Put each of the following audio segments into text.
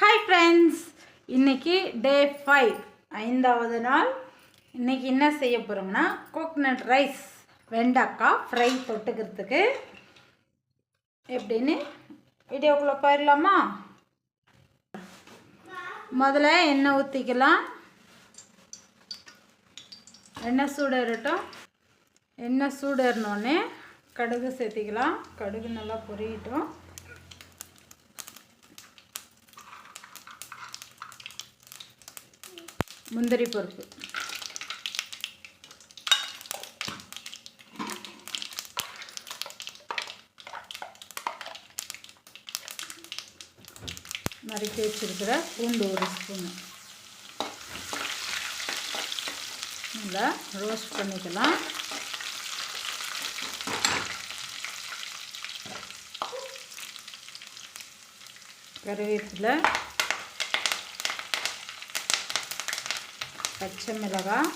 Hi friends இன்னைக்கு day five ஐந்தாவது நாள். இன்றைக்கி என்ன செய்ய போகிறோம்னா கோக்னட் ரைஸ் வெண்டைக்காய் ஃப்ரை தொட்டுக்கிறதுக்கு. எப்படின்னு வீடியோக்குள்ளே போயிடலாமா? முதல்ல எண்ணெய் ஊற்றிக்கலாம் எண்ணெய் சூடேறட்டும் எண்ணெய் சூடேறினோடனே கடுகு சேர்த்திக்கலாம். கடுகு நல்லா பொரியட்டும். முந்திரி பருப்பு. நறுக்கி வச்சிருக்கிற பூண்டு ஒரு ஸ்பூனு. நல்லா ரோஸ்ட் பண்ணிக்கலாம். கருவேப்பிலை பச்சை மிளகாய்.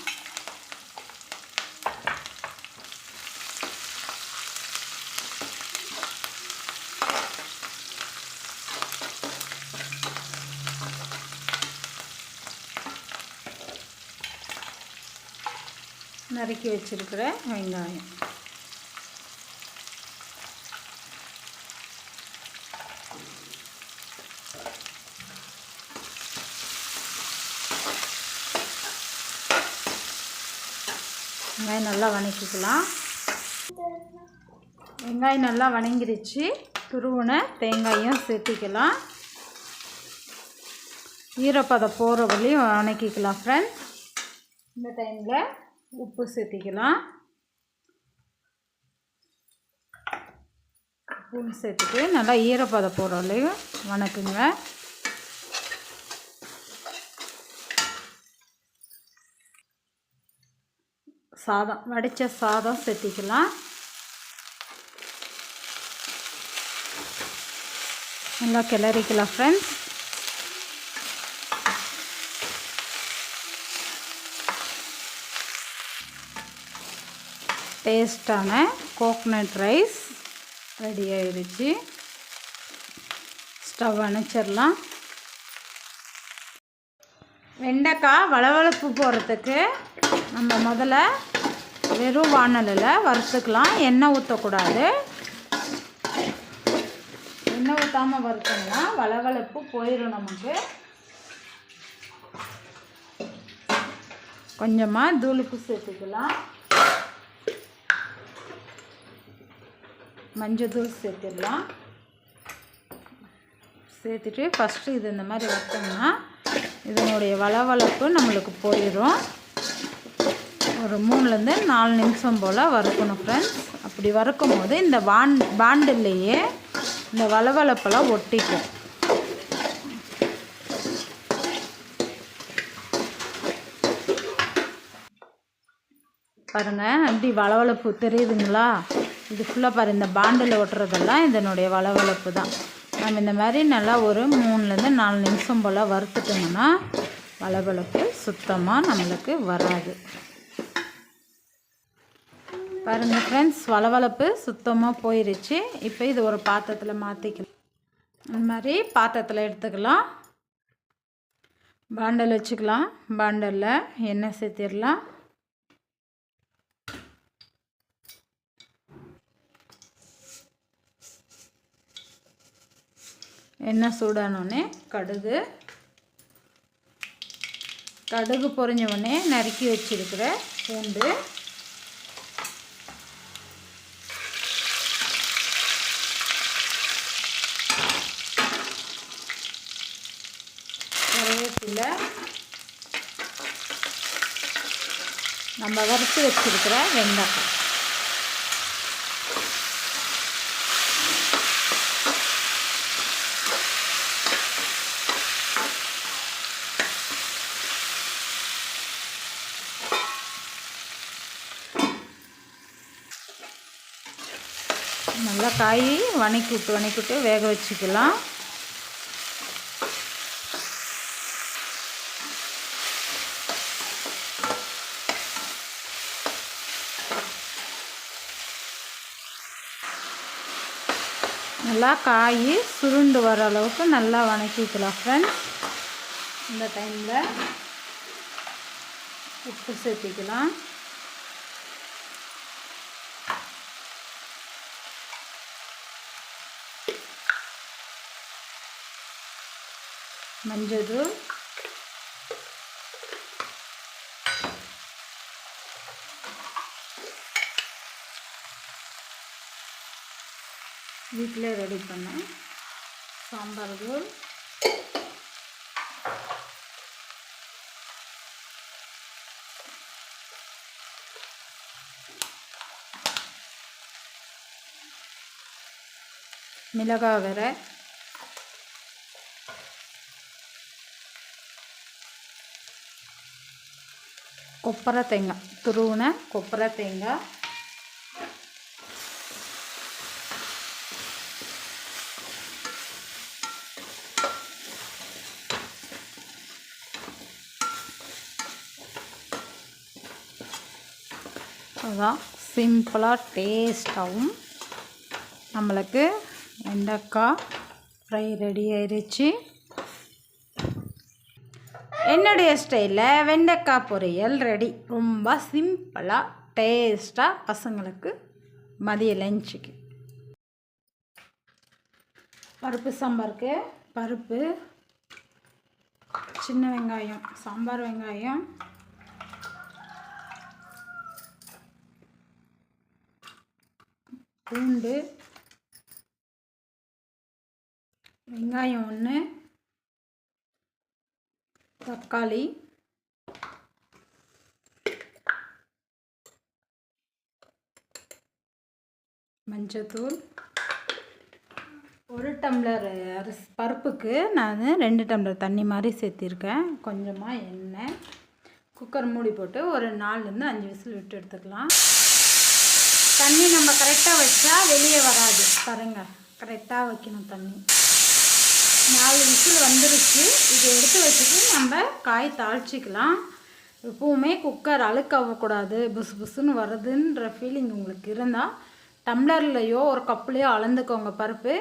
நறுக்கி வச்சுருக்கிற வெங்காயம். வெங்காயம் நல்லா வணக்கிக்கலாம். வெங்காயம் நல்லா வணங்கிருச்சு. துருவின தேங்காயும் சேர்த்திக்கலாம். ஈரப்பதம் போகிற வரையும் வணக்கிக்கலாம் ஃப்ரெண்ட்ஸ் இந்த டைமில் உப்பு சேர்த்திக்கலாம். உப்பு சேர்த்துட்டு நல்லா ஈரப்பதம் போகிற வரையும் வணக்குங்க. சாதம் வடித்த சாதம் சேர்த்திக்கலாம் நல்லா கிளறிக்கலாம் ஃப்ரெண்ட்ஸ் டேஸ்டான கோக்னட் ரைஸ் ரெடி ஆயிடுச்சு ஸ்டவ் அணைச்சிடலாம். வெண்டைக்காய் வளவளப்பு போகிறதுக்கு நம்ம முதல்ல வெறும் வானலில் வறுத்துக்கலாம். எண்ணெய் ஊற்றக்கூடாது. எண்ணெய் ஊற்றாமல் வறுத்தோம்னா வளவளப்பு போயிடும் நமக்கு. கொஞ்சமாக தூளுப்பு சேர்த்துக்கலாம். மஞ்சள் தூள் சேர்த்துடலாம். சேர்த்துட்டு ஃபஸ்ட்டு இது இந்த மாதிரி வச்சோம்னா இதனுடைய வளவளப்பு நம்மளுக்கு போயிடும். ஒரு மூணுலேருந்து நாலு நிமிஷம் போல் வறுக்கணும் ஃப்ரெண்ட்ஸ் அப்படி வறுக்கும் போது இந்த பாண்ட் பாண்டுலேயே இந்த வளவளப்பெல்லாம் ஒட்டிக்கும். பாருங்கள் அப்படி வளவளப்பு தெரியுதுங்களா? இது ஃபுல்லாக பாரு இந்த பாண்டில் ஒட்டுறதெல்லாம் இதனுடைய வளவளப்பு தான். நம்ம இந்த மாதிரி நல்லா ஒரு மூணுலேருந்து நாலு நிமிஷம் போல் வறுத்துட்டோம்னா வளவளப்பு சுத்தமாக நம்மளுக்கு வராது. பாருங்கள் ஃப்ரெண்ட்ஸ் வளவளப்பு சுத்தமாக போயிருச்சு. இப்போ இது ஒரு பாத்திரத்தில் மாற்றிக்கலாம் இந்த மாதிரி பாத்திரத்தில் எடுத்துக்கலாம். பாண்டல் வச்சுக்கலாம். பாண்டலில் எண்ணெய் சேர்த்திடலாம். எண்ணெய் சூடானோடனே கடுகு. கடுகு பொறிஞ்ச உடனே நறுக்கி வச்சிருக்கிற பூண்டு கருவேப்பிலை நம்ம வறுத்து வச்சிருக்கிற வெங்காயம் நல்லா காய் வணக்கி விட்டு வணக்கி விட்டு வேக வச்சுக்கலாம். நல்லா காய் சுருண்டு வர அளவுக்கு நல்லா வணக்கிக்கலாம் ஃப்ரெண்ட்ஸ் இந்த டைமில் உப்பு சேர்த்திக்கலாம். மஞ்சள் வீட்டில் ரெடி பண்ணேன் சாம்பார் தூள். மிளகாய் வரை. கொப்பரை தேங்காய் துருவின கொப்பரை தேங்காய். அதுதான் சிம்பிளாக டேஸ்ட்டாகவும் நம்மளுக்கு வெண்டைக்காய் ஃப்ரை ரெடி ஆயிடுச்சு என்னுடைய ஸ்டைலில் வெண்டைக்காய் பொரியல் ரெடி ரொம்ப சிம்பிளாக டேஸ்ட்டாக பசங்களுக்கு மதிய லஞ்சுக்கு பருப்பு சாம்பாருக்கு பருப்பு சின்ன வெங்காயம் சாம்பார் வெங்காயம் பூண்டு வெங்காயம் ஒன்று தக்காளி மஞ்சத்தூள் ஒரு டம்ளர் அரிசி பருப்புக்கு நான் ரெண்டு டம்ளர் தண்ணி மாதிரி சேர்த்திருக்கேன். கொஞ்சமாக எண்ணெய் குக்கர் மூடி போட்டு ஒரு நாலுலேருந்து அஞ்சு விசில் விட்டு எடுத்துக்கலாம். தண்ணி நம்ம கரெக்டாக வச்சா வெளியே வராது. பாருங்கள் கரெக்டாக வைக்கணும் தண்ணி. நாலு விசில் வந்துருச்சு. இதை எடுத்து வச்சுட்டு நம்ம காய் தாளிச்சிக்கலாம். எப்பவுமே குக்கர் அழுக்காகக்கூடாது புசு புசுன்னு வருதுன்ற ஃபீலிங் உங்களுக்கு இருந்தால் டம்ளர்லையோ ஒரு கப்புலையோ அளந்துக்கோங்க பருப்பு.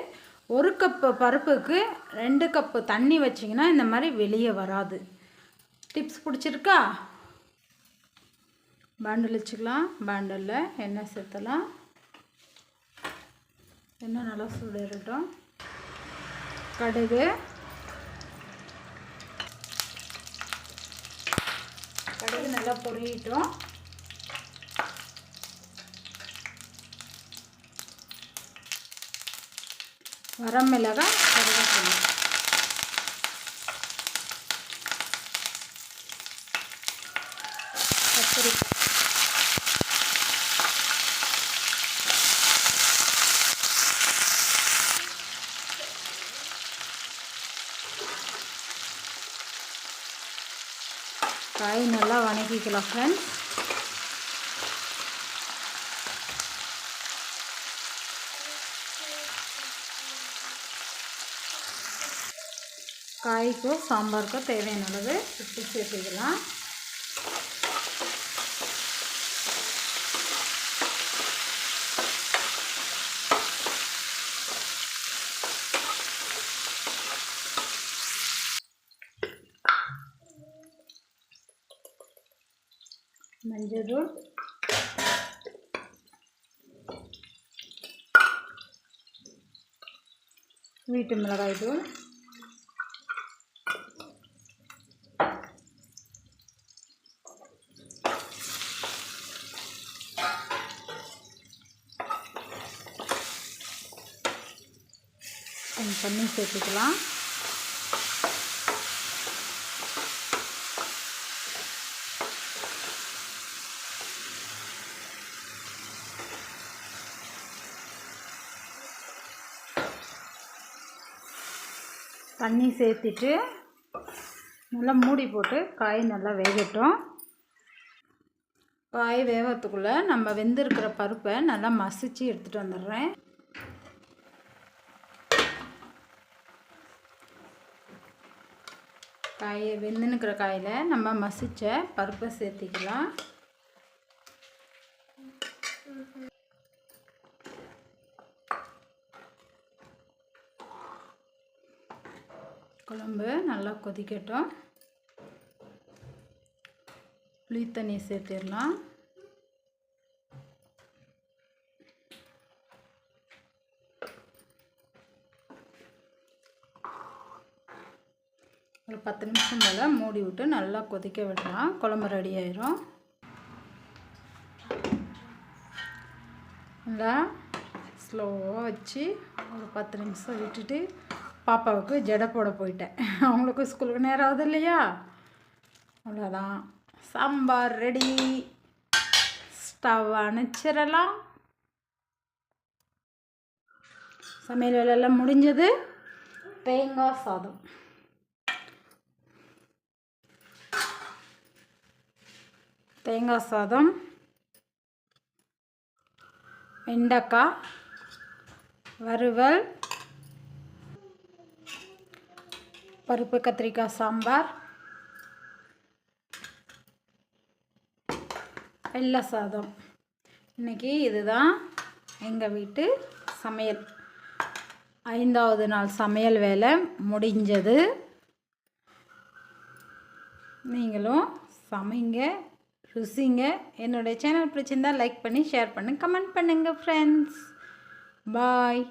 ஒரு கப்பு பருப்புக்கு ரெண்டு கப்பு தண்ணி வச்சிங்கன்னா இந்த மாதிரி வெளியே வராது. டிப்ஸ் பிடிச்சிருக்கா? பாண்டில் வச்சுக்கலாம். பாண்டலில் எண்ணெய் சேர்த்தலாம். எண்ணெய் நல்லா சூடேறட்டும். கடுகு. கடுகு நல்லா பொரியட்டும். வரமிளகாய் கருவேப்பிலை கத்திரிக்காய் காய் நல்லா வணக்கிக்கலாம் ஃப்ரெண்ட்ஸ் காய்க்கும் சாம்பாருக்கும் தேவையான அளவு உப்பு சேர்த்துக்கலாம். மஞ்சள் வீட்டு மிளகாய் தூள் கொஞ்சம் தண்ணி சேர்த்துக்கலாம். தண்ணி சேர்த்துட்டு நல்லா மூடி போட்டு காய் நல்லா வேகட்டும். காய் வேகத்துக்குள்ளே நம்ம வெந்திருக்கிற பருப்பை நல்லா மசித்து எடுத்துகிட்டு வந்துடுறேன். காயை வெந்துனுக்கிற காயில் நம்ம மசித்த பருப்பை சேர்த்திக்கலாம். குழம்பு நல்லா கொதிக்கட்டும். புளி தண்ணி சேர்த்திடலாம். ஒரு பத்து நிமிஷம் போல் மூடி விட்டு நல்லா கொதிக்க விடலாம். குழம்பு ரெடி ஆயிரும். நல்லா ஸ்லோவாக வச்சு ஒரு பத்து நிமிஷம் விட்டுட்டு பாப்பாவுக்கு ஜடை போட போயிட்டேன். அவங்களுக்கும் ஸ்கூலுக்கு நேரம் ஆகுது இல்லையா? அவ்வளோதான் சாம்பார் ரெடி. ஸ்டவ் அணைச்சிடலாம். சமையல் வேலையெல்லாம் முடிஞ்சது. தேங்காய் சாதம். தேங்காய் சாதம். வெண்டக்காய். வறுவல். பருப்பு கத்திரிக்காய் சாம்பார். வெள்ளை சாதம். இன்றைக்கி இதுதான் எங்கள் வீட்டு சமையல். ஐந்தாவது நாள் சமையல் வேலை முடிஞ்சது. நீங்களும் சமைங்க ருசிங்க. என்னுடைய சேனல் பிடிச்சிருந்தால் லைக் பண்ணி ஷேர் பண்ணு கமெண்ட் பண்ணுங்கள் ஃப்ரெண்ட்ஸ் பாய்